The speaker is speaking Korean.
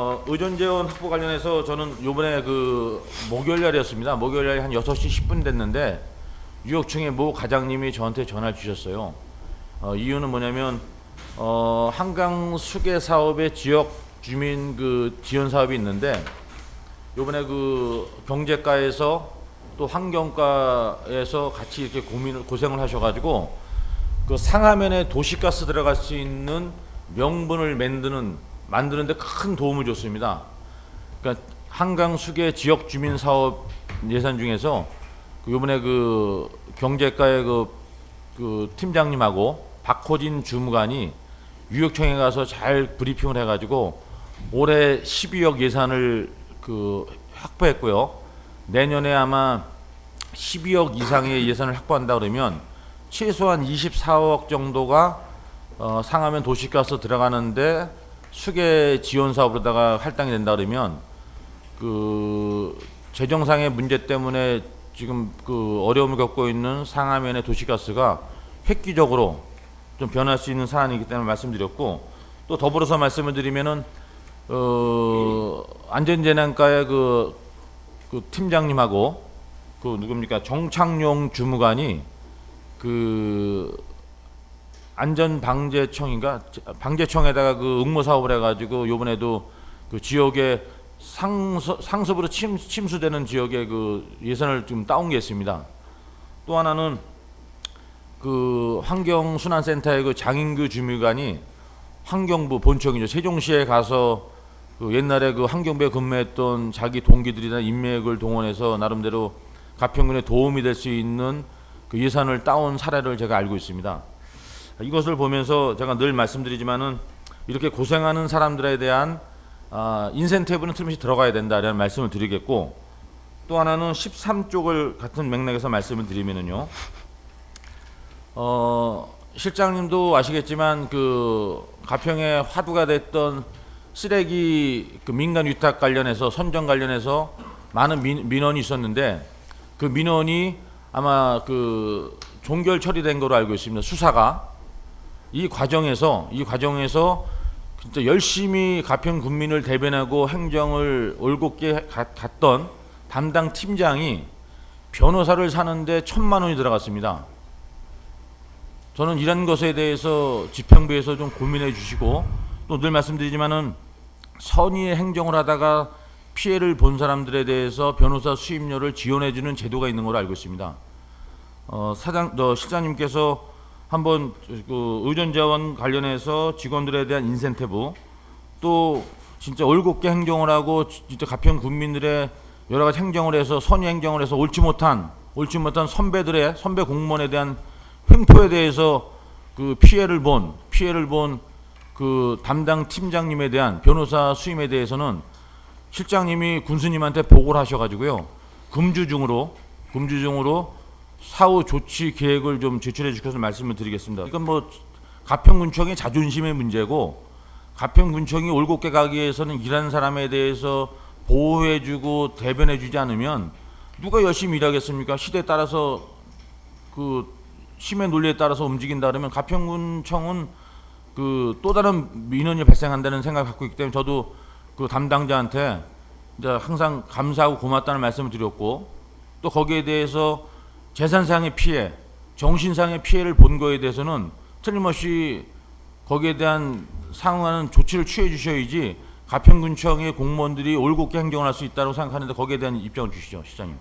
어, 의존재원 확보 관련해서 저는 요번에 그 목요일 날이었습니다. 목요일 날에 한 6시 10분 됐는데 유역청의 모 과장님이 저한테 전화를 주셨어요. 어, 이유는 뭐냐면 어, 한강 수계 사업의 지역 주민 그 지원 사업이 있는데 요번에 그 경제과에서 또 환경과에서 같이 이렇게 고민을 고생을 하셔 가지고 그 상하면에 도시가스 들어갈 수 있는 명분을 만드는 만드는데 큰 도움을 줬습니다. 그러니까 한강 수계 지역 주민 사업 예산 중에서 그 요번에 그 경제과의 그, 그 팀장님하고 박호진 주무관이 유역청에 가서 잘 브리핑을 해가지고 올해 12억 예산을 그 확보했고요. 내년에 아마 12억 이상의 예산을 확보한다 그러면 최소한 24억 정도가 어, 상하면 도시가스 들어가는데 수계 지원 사업으로다가 할당이 된다 그러면 그 재정상의 문제 때문에 지금 그 어려움을 겪고 있는 상하면의 도시가스가 획기적으로 좀 변할 수 있는 사안이기 때문에 말씀드렸고 또 더불어서 말씀을 드리면은 어 안전재난과의 그, 그 팀장님하고 그 누굽니까? 정창용 주무관이 그 안전방재청인가 방재청에다가 그 응모 사업을 해가지고 요번에도 그 지역에 상수, 상습으로 침, 침수되는 지역에 그 예산을 좀 따온 게 있습니다. 또 하나는 그 환경순환센터의 그 장인규 주무관이 환경부 본청이죠 세종시에 가서 그 옛날에 그 환경부에 근무했던 자기 동기들이나 인맥을 동원해서 나름대로 가평군에 도움이 될 수 있는 그 예산을 따온 사례를 제가 알고 있습니다. 이것을 보면서 제가 늘 말씀드리지만은 이렇게 고생하는 사람들에 대한 아, 인센티브는 틀림없이 들어가야 된다라는 말씀을 드리겠고 또 하나는 13쪽을 같은 맥락에서 말씀을 드리면은요. 어, 실장님도 아시겠지만 그 가평에 화두가 됐던 쓰레기 그 민간 위탁 관련해서 선정 관련해서 많은 민, 민원이 있었는데 그 민원이 아마 그 종결 처리된 거로 알고 있습니다. 수사가 이 과정에서 이 과정에서 진짜 열심히 가평 군민을 대변하고 행정을 올곧게 가- 갔던 담당 팀장이 변호사를 사는데 천만 원이 들어갔습니다. 저는 이런 것에 대해서 지평부에서 좀 고민해 주시고 또 늘 말씀드리지만은 선의의 행정을 하다가 피해를 본 사람들에 대해서 변호사 수임료를 지원해 주는 제도가 있는 걸로 알고 있습니다. 어, 사장, 저 실장님께서 한번 그 의존 자원 관련해서 직원들에 대한 인센티브 또 진짜 올곧게 행정을 하고 지- 진짜 가평 군민들의 여러 가지 행정을 해서 선의 행정을 해서 옳지 못한 옳지 못한 선배들의 선배 공무원에 대한 횡포에 대해서 그 피해를 본 피해를 본 그 담당 팀장님에 대한 변호사 수임에 대해서는 실장님이 군수님한테 보고를 하셔가지고요. 금주중으로 금주중으로 사후 조치 계획을 좀 제출해 주셔서 말씀을 드리겠습니다. 이건 뭐 가평군청의 자존심의 문제고 가평군청이 올곧게 가기 위해서는 일하는 사람에 대해서 보호해주고 대변해주지 않으면 누가 열심히 일하겠습니까? 시대에 따라서 그 심의 논리에 따라서 움직인다 그러면 가평군청은 그 또 다른 민원이 발생한다는 생각을 갖고 있기 때문에 저도 그 담당자한테 이제 항상 감사하고 고맙다는 말씀을 드렸고 또 거기에 대해서 재산상의 피해, 정신상의 피해를 본 거에 대해서는 틀림없이 거기에 대한 상응하는 조치를 취해 주셔야지 가평군청의 공무원들이 올곧게 행정을 할 수 있다고 생각하는데 거기에 대한 입장을 주시죠, 시장님.